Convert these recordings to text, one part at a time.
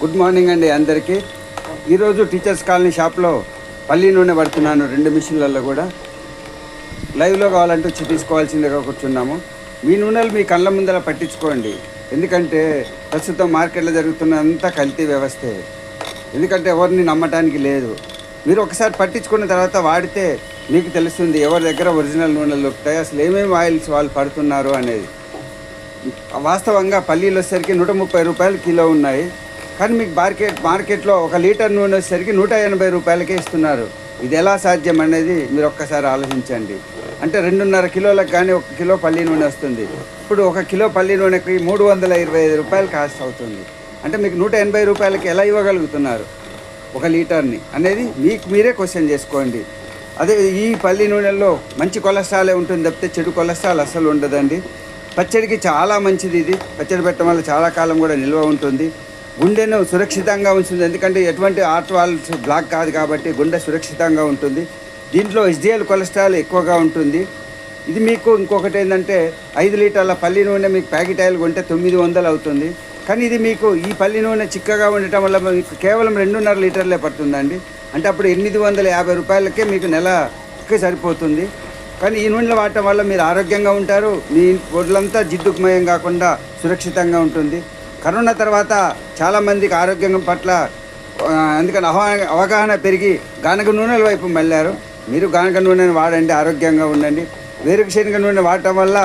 Good morning అండి అందరికీ. ఈరోజు టీచర్స్ కాలనీ షాప్లో పల్లి నూనె పడుతున్నాను రెండు మిషన్లలో కూడా. లైవ్లో కావాలంటే వచ్చి తీసుకోవాల్సిందిగా కూర్చున్నాము. మీ నూనెలు మీ కళ్ళ ముందర పట్టించుకోండి. ఎందుకంటే ప్రస్తుతం మార్కెట్లో జరుగుతున్న అంతా కల్తీ వ్యవస్థే. ఎందుకంటే ఎవరిని నమ్మటానికి లేదు. మీరు ఒకసారి పట్టించుకున్న తర్వాత వాడితే మీకు తెలుస్తుంది ఎవరి దగ్గర ఒరిజినల్ నూనెలు దొరుకుతాయి అసలు ఏమేమి ఆయిల్స్ వాళ్ళు పడుతున్నారు అనేది. వాస్తవంగా పల్లీలు వచ్చేసరికి నూట ముప్పై రూపాయలు కిలో ఉన్నాయి. కానీ మీకు మార్కెట్ మార్కెట్లో ఒక లీటర్ నూనె వచ్చేసరికి నూట ఎనభై రూపాయలకే ఇస్తున్నారు. ఇది ఎలా సాధ్యం అనేది మీరు ఒక్కసారి ఆలోచించండి. అంటే రెండున్నర కిలోలకు కానీ ఒక కిలో పల్లి నూనె వస్తుంది. ఇప్పుడు ఒక కిలో పల్లి నూనెకి మూడు వందల ఇరవై ఐదు రూపాయలు కాస్ట్ అవుతుంది. అంటే మీకు నూట ఎనభై రూపాయలకి ఎలా ఇవ్వగలుగుతున్నారు ఒక లీటర్ని అనేది మీకు మీరే క్వశ్చన్ చేసుకోండి. అదే ఈ పల్లి నూనెల్లో మంచి కొలెస్ట్రాలే ఉంటుంది తప్పితే చెడు కొలెస్ట్రాల్ అస్సలు ఉండదండి. పచ్చడికి చాలా మంచిది ఇది. పచ్చడి పెట్టడం వల్ల చాలా కాలం కూడా నిల్వ ఉంటుంది. గుండెను సురక్షితంగా ఉంచుతుంది. ఎందుకంటే ఎటువంటి ఆర్ట్ వాల్స్ బ్లాక్ కాదు కాబట్టి గుండె సురక్షితంగా ఉంటుంది. దీంట్లో హెచ్డిఎల్ కొలెస్ట్రాల్ ఎక్కువగా ఉంటుంది. ఇది మీకు ఇంకొకటి ఏంటంటే ఐదు లీటర్ల పల్లి నూనె మీకు ప్యాకెట్ ఆయిల్ కొంటే తొమ్మిది వందలు అవుతుంది. కానీ ఇది మీకు ఈ పల్లి నూనె చిక్కగా ఉండటం వల్ల మీకు కేవలం రెండున్నర లీటర్లే పడుతుందండి. అంటే అప్పుడు ఎనిమిది వందల యాభై రూపాయలకే మీకు నెలకి సరిపోతుంది. కానీ ఈ నూనెలు వాడటం వల్ల మీరు ఆరోగ్యంగా ఉంటారు. మీ ఒడ్లంతా జిడ్డుకుమయం కాకుండా సురక్షితంగా ఉంటుంది. కరోనా తర్వాత చాలామందికి ఆరోగ్యం పట్ల అందుకని అవగాహన పెరిగి గానగ నూనెల వైపు మళ్ళారు. మీరు గానగ నూనెను వాడండి ఆరోగ్యంగా ఉండండి. వేరుకు శనగ నూనె వాడటం వల్ల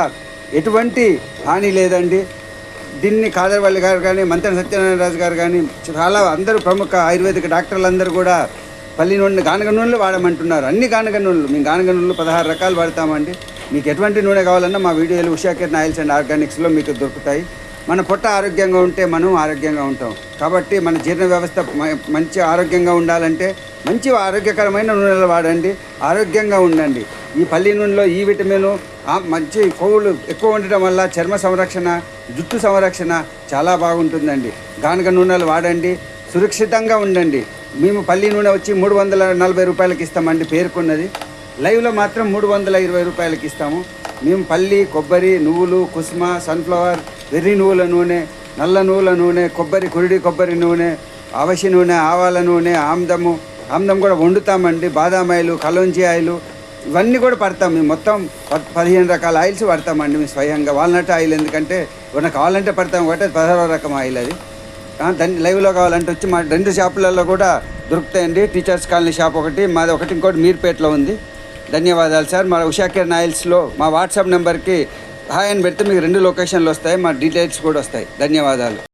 ఎటువంటి హాని లేదండి. దీన్ని కాదరవల్లి గారు కానీ మంత్రి సత్యనారాయణ రాజు గారు కానీ చాలా అందరూ ప్రముఖ ఆయుర్వేదిక డాక్టర్లు అందరూ కూడా పల్లి నూనె గానగ నూనెలు వాడమంటున్నారు. అన్ని గానగ నూనెలు మేము గానగ నూనెలు పదహారు రకాలు వాడతామండి. మీకు ఎటువంటి నూనె కావాలన్నా మా వీడియోలు ఉషా కిరణ్ ఆయిల్స్ అండ్ ఆర్గానిక్స్లో మీకు దొరుకుతాయి. మన పొట్ట ఆరోగ్యంగా ఉంటే మనం ఆరోగ్యంగా ఉంటాం. కాబట్టి మన జీర్ణ వ్యవస్థ మంచి ఆరోగ్యంగా ఉండాలంటే మంచి ఆరోగ్యకరమైన నూనెలు వాడండి ఆరోగ్యంగా ఉండండి. ఈ పల్లి నూనెలో ఈ విటమిన్ మంచి కొవ్వులు ఎక్కువ ఉండటం వల్ల చర్మ సంరక్షణ జుట్టు సంరక్షణ చాలా బాగుంటుందండి. గానుగ నూనెలు వాడండి సురక్షితంగా ఉండండి. మేము పల్లి నూనె వచ్చి మూడు వందల నలభై రూపాయలకి ఇస్తామండి పేర్కొన్నది. లైవ్లో మాత్రం మూడు వందల ఇరవై రూపాయలకి ఇస్తాము. మేము పల్లి కొబ్బరి నువ్వులు కుసుమ సన్ఫ్లవర్ వెర్రి నువ్వుల నూనె నల్ల నువ్వుల నూనె కొబ్బరి కురిడి కొబ్బరి నూనె అవసి నూనె ఆవాల నూనె ఆమ్దము. ఆమ్దం కూడా వండుతామండి. బాదామాయిలు కలోంచి ఆయిలు ఇవన్నీ కూడా పడతాం మేము. మొత్తం ప- పదిహేను రకాల ఆయిల్స్ పడతామండి మేము స్వయంగా. వాల్నట్ ఆయిల్ ఎందుకంటే ఏమన్నా కావాలంటే పడతాం కాబట్టి అది పదహారో రకం ఆయిల్ అది. దాన్ని లైవ్లో కావాలంటే వచ్చి మా రెండు షాపులలో కూడా దొరుకుతాయండి. టీచర్స్ కాలనీ షాప్ ఒకటి మాది ఒకటి ఇంకోటి మీర్పేటలో ఉంది. ధన్యవాదాలు సార్. మా ఉషాకేర్ కిరణ్ మా వాట్సాప్ నెంబర్కి హాయ్ అని పెడితే మీకు రెండు లొకేషన్లు వస్తాయి మా డీటెయిల్స్ కూడా వస్తాయి. ధన్యవాదాలు.